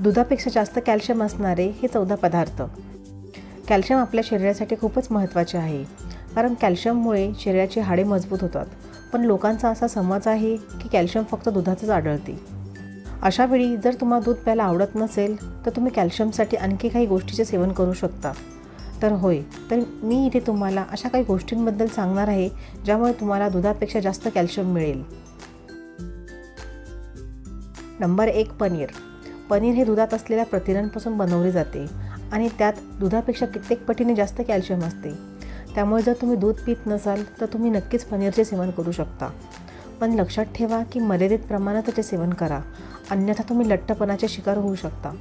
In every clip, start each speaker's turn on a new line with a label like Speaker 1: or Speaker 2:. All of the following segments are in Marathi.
Speaker 1: दुधापेक्षा जास्त कॅल्शियम असणारे हे चौदा पदार्थ. कॅल्शियम आपल्या शरीरासाठी खूपच महत्त्वाचे आहे. कारण कॅल्शियममुळे शरीराची हाडे मजबूत होतात. पण लोकांचा असा समज आहे की कॅल्शियम फक्त दुधातच आढळते. अशा वेळी जर तुम्हाला दूध प्यायला आवडत नसेल तर तुम्ही कॅल्शियमसाठी आणखी काही गोष्टीचे सेवन करू शकता. तर होय तर मी इथे तुम्हाला अशा काही गोष्टींबद्दल सांगणार आहे ज्यामुळे तुम्हाला दुधापेक्षा जास्त कॅल्शियम मिळेल. नंबर एक पनीर. पनीर हे दुधात असलेल्या प्रथिनांपासून बनवले जाते आणि त्यात दुधापेक्षा कित्येक पटीने जास्त कॅल्शियम असते. त्यामुळे जर तुम्ही दूध पित नसाल तर तुम्ही नक्कीच पनीरचे सेवन करू शकता. पण लक्षात ठेवा की मर्यादित प्रमाणात त्याचे सेवन करा. अन्यथा तुम्ही लठ्ठपणाचे शिकार होऊ शकता.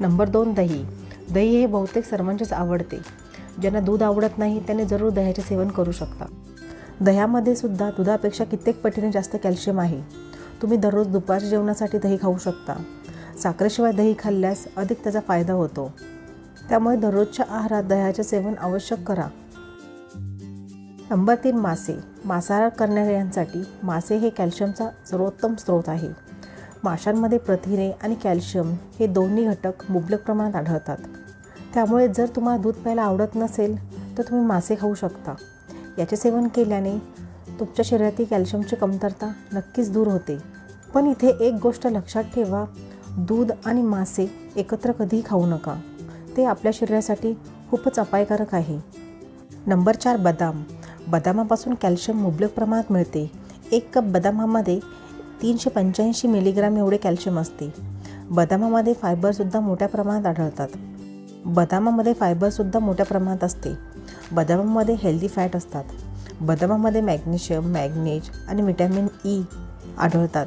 Speaker 1: नंबर दोन दही. दही हे बहुतेक सर्वांचेच आवडते. ज्यांना दूध आवडत नाही त्याने जरूर दह्याचे सेवन करू शकता. दह्यामध्ये सुद्धा दुधापेक्षा कित्येक पटीने जास्त कॅल्शियम आहे. तुम्ही दररोज दुपारच्या जेवणासाठी दही खाऊ शकता. साखरेशिवाय दही खाल्ल्यास अधिक त्याचा फायदा होतो. त्यामुळे दररोजच्या आहारात दह्याचे सेवन आवश्यक करा. नंबर तीन मासे. मांसाहार करणाऱ्यांसाठी मासे हे कॅल्शियमचा सर्वोत्तम स्रोत आहे. माशांमध्ये प्रथिने आणि कॅल्शियम हे दोन्ही घटक मुबलक प्रमाणात आढळतात. त्यामुळे जर तुम्हाला दूध प्यायला आवडत नसेल तर तुम्ही मासे खाऊ शकता. याचे सेवन केल्याने तुमच्या शरीरातील कॅल्शियमची कमतरता नक्कीच दूर होते. पण इथे एक गोष्ट लक्षात ठेवा दूध आणि मासे एकत्र कधीही खाऊ नका. ते आपल्या शरीरासाठी खूपच अपायकारक आहे. नंबर चार बदाम. बदामापासून कॅल्शियम मुबलक प्रमाणात मिळते. एक कप बदामामध्ये तीनशे पंच्याऐंशी मिलीग्राम एवढे कॅल्शियम असते. बदामामध्ये फायबरसुद्धा मोठ्या प्रमाणात आढळतात. बदामामध्ये फायबरसुद्धा मोठ्या प्रमाणात असते. बदामामध्ये हेल्दी फॅट असतात. बदामामध्ये मॅग्नेशियम मॅग्नेज आणि विटॅमिन ई e आढळतात.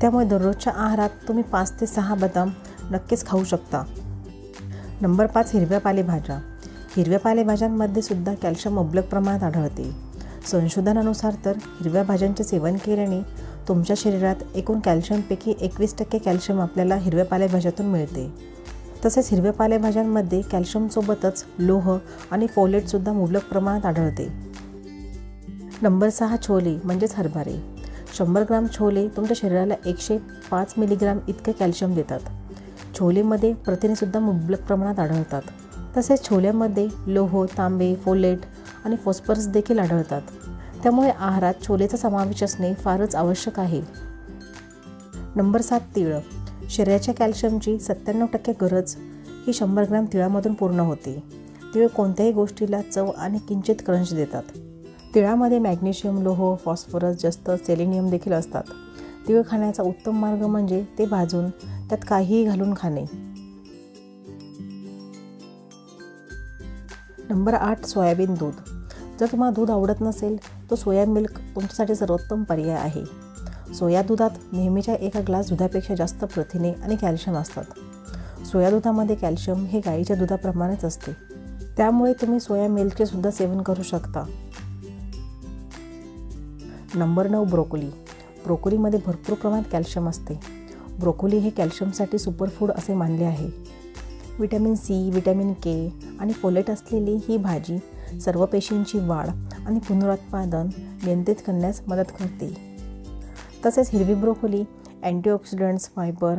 Speaker 1: त्यामुळे दररोजच्या आहारात तुम्ही पाच ते सहा बदाम नक्कीच खाऊ शकता. नंबर पाच हिरव्या पालेभाज्या. हिरव्या पालेभाज्यांमध्ये सुद्धा कॅल्शियम मुबलक प्रमाणात आढळते. संशोधनानुसार तर हिरव्या भाज्यांचे सेवन केल्याने तुमच्या शरीरात एकूण कॅल्शियमपैकी एकवीस टक्के कॅल्शियम आपल्याला हिरव्या पालेभाज्यातून मिळते. तसेच हिरव्या पालेभाज्यांमध्ये कॅल्शियमसोबतच लोह आणि फोलेटसुद्धा मुबलक प्रमाणात आढळते. नंबर सहा छोले म्हणजेच हरभरे. शंभर ग्राम छोले तुमच्या शरीराला एकशे पाच मिलीग्राम इतके कॅल्शियम देतात. छोलेमध्ये प्रथिनेसुद्धा मुबलक प्रमाणात आढळतात. तसेच छोल्यामध्ये लोह तांबे फोलेट आणि फॉस्फरस देखील आढळतात. त्यामुळे आहारात छोलेचा समावेश असणे फारच आवश्यक आहे. नंबर सात तिळ. शरीराच्या कॅल्शियमची सत्त्याण्णव टक्के गरज ही शंभर ग्रॅम तिळामधून पूर्ण होते. तिळ कोणत्याही गोष्टीला चव आणि किंचित क्रंच देतात. तिळामध्ये मॅग्नेशियम लोह फॉस्फरस जास्त सेलेनियम देखील असतात. तिळ खाण्याचा उत्तम मार्ग म्हणजे ते भाजून त्यात काहीही घालून खाणे. नंबर आठ सोयाबीन दूध. जर तुम्हाला दूध आवडत नसेल तर सोया मिल्क तुमच्यासाठी सर्वोत्तम पर्याय आहे. सोया दुधात नेहमीच्या एका ग्लास दुधापेक्षा जास्त प्रथिने आणि कॅल्शियम असतात. सोया दुधामध्ये कॅल्शियम हे गाईच्या दुधाप्रमाणेच असते. त्यामुळे तुम्ही सोया मिल्कचे सुद्धा सेवन करू शकता. नंबर नऊ ब्रोकोली. ब्रोकोलीमध्ये भरपूर प्रमाणात कॅल्शियम असते. ब्रोकोली हे कॅल्शियमसाठी सुपरफूड असे मानले आहे. विटॅमिन सी विटॅमिन के आणि फोलेट असलेली ही भाजी सर्व पेशींची वाढ आणि पुनरुत्पादन नियंत्रित करण्यास मदत करते. तसेच हिरवी ब्रोकोली अँटीऑक्सिडंट्स फायबर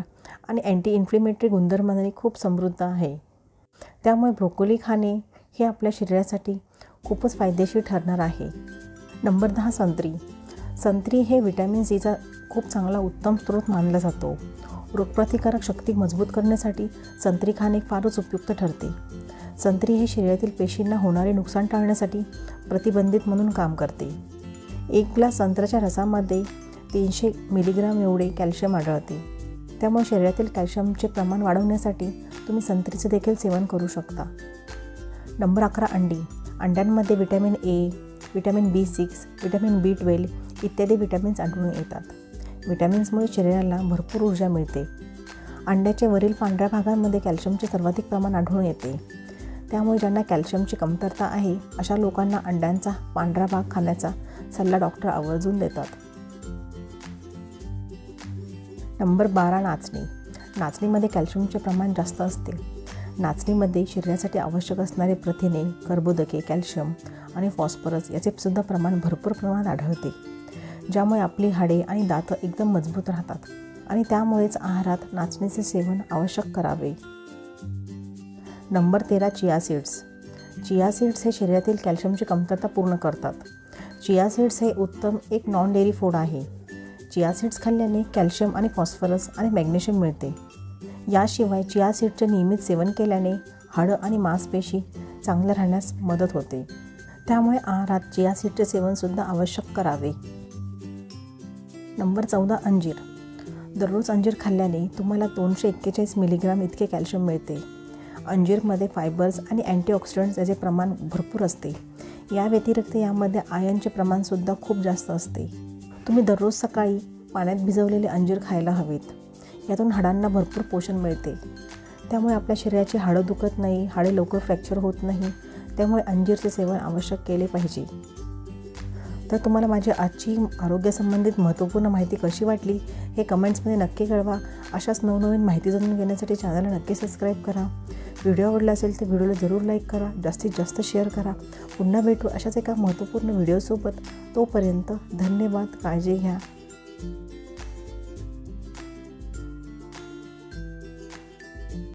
Speaker 1: आणि अँटी इन्फ्लेमेटरी गुणधर्माने खूप समृद्ध आहे. त्यामुळे ब्रोकोली खाणे हे आपल्या शरीरासाठी खूपच फायदेशीर ठरणार आहे. नंबर दहा संत्री. संत्री हे विटॅमिन सीचा खूप चांगला उत्तम स्रोत मानला जातो. रोगप्रतिकारक शक्ती मजबूत करण्यासाठी संत्री खाणे फारच उपयुक्त ठरते. संत्री हे शरीरातील पेशींना होणारे नुकसान टाळण्यासाठी प्रतिबंधित म्हणून काम करते. एक ग्लास संत्र्याच्या रसामध्ये तीनशे मिलीग्राम एवढे कॅल्शियम आढळते. त्यामुळे शरीरातील कॅल्शियमचे प्रमाण वाढवण्यासाठी तुम्ही संत्रीचं देखील सेवन करू शकता. नंबर अकरा अंडी. अंड्यांमध्ये vitamin A vitamin B six vitamin B twelve इत्यादी विटॅमिन्स आढळून येतात. विटॅमिन्समुळे शरीराला भरपूर ऊर्जा मिळते. अंड्याच्या वरील पांढऱ्या भागांमध्ये कॅल्शियमचे सर्वाधिक प्रमाण आढळून येते. त्यामुळे ज्यांना कॅल्शियमची कमतरता आहे अशा लोकांना अंड्यांचा पांढरा भाग खाण्याचा सल्ला डॉक्टर आवर्जून देतात. नंबर बारा नाचणी. नाचणीमध्ये कॅल्शियमचे प्रमाण जास्त असते. नाचणीमध्ये शरीरासाठी आवश्यक असणारे प्रथिने कर्बोदके कॅल्शियम आणि फॉस्फरस याचे सुद्धा प्रमाण भरपूर प्रमाणात आढळते. ज्यामुळे आपली हाडे आणि दातं एकदम मजबूत राहतात आणि त्यामुळेच आहारात नाचणीचे सेवन आवश्यक करावे. नंबर तेरा चिया सीड्स. चिया सीड्स हे शरीरातील कॅल्शियमची कमतरता पूर्ण करतात. चिया सीड्स हे उत्तम एक नॉन डेअरी फूड आहे. चिया सीड्स खाल्ल्याने कॅल्शियम आणि फॉस्फरस आणि मॅग्नेशियम मिळते. याशिवाय चिया सीडचे नियमित सेवन केल्याने हाडं आणि मांसपेशी चांगल्या राहण्यास मदत होते. त्यामुळे आहारात चिया सीडचे सेवनसुद्धा आवश्यक करावे. नंबर चौदा अंजीर. दररोज अंजीर खाल्ल्याने तुम्हाला दोनशे एक्केचाळीस मिलीग्राम इतके कॅल्शियम मिळते. अंजीरमध्ये फायबर्स आणि अँटीऑक्सिडंट्स याचे प्रमाण भरपूर असते. या व्यतिरिक्त यामध्ये आयनचे प्रमाणसुद्धा खूप जास्त असते. तुम्ही दररोज सकाळी पाण्यात भिजवलेले अंजीर खायला हवेत. यातून हाडांना भरपूर पोषण मिळते. त्यामुळे आपल्या शरीराची हाडं दुखत नाही हाडे लवकर फ्रॅक्चर होत नाही त्यामुळे अंजीरचे सेवन आवश्यक केले पाहिजे. तर तुम्हाला माझी आजची आरोग्यासंबंधित महत्त्वपूर्ण माहिती कशी वाटली हे कमेंट्समध्ये नक्की कळवा. अशाच नवनवीन माहिती जाणून घेण्यासाठी चॅनलला नक्की सबस्क्राईब करा. व्हिडिओ आवडला असेल तर व्हिडिओला जरूर लाईक करा जास्तीत जास्त शेअर करा. पुन्हा भेटू अशाच एका महत्त्वपूर्ण व्हिडिओसोबत तोपर्यंत धन्यवाद काळजी घ्या.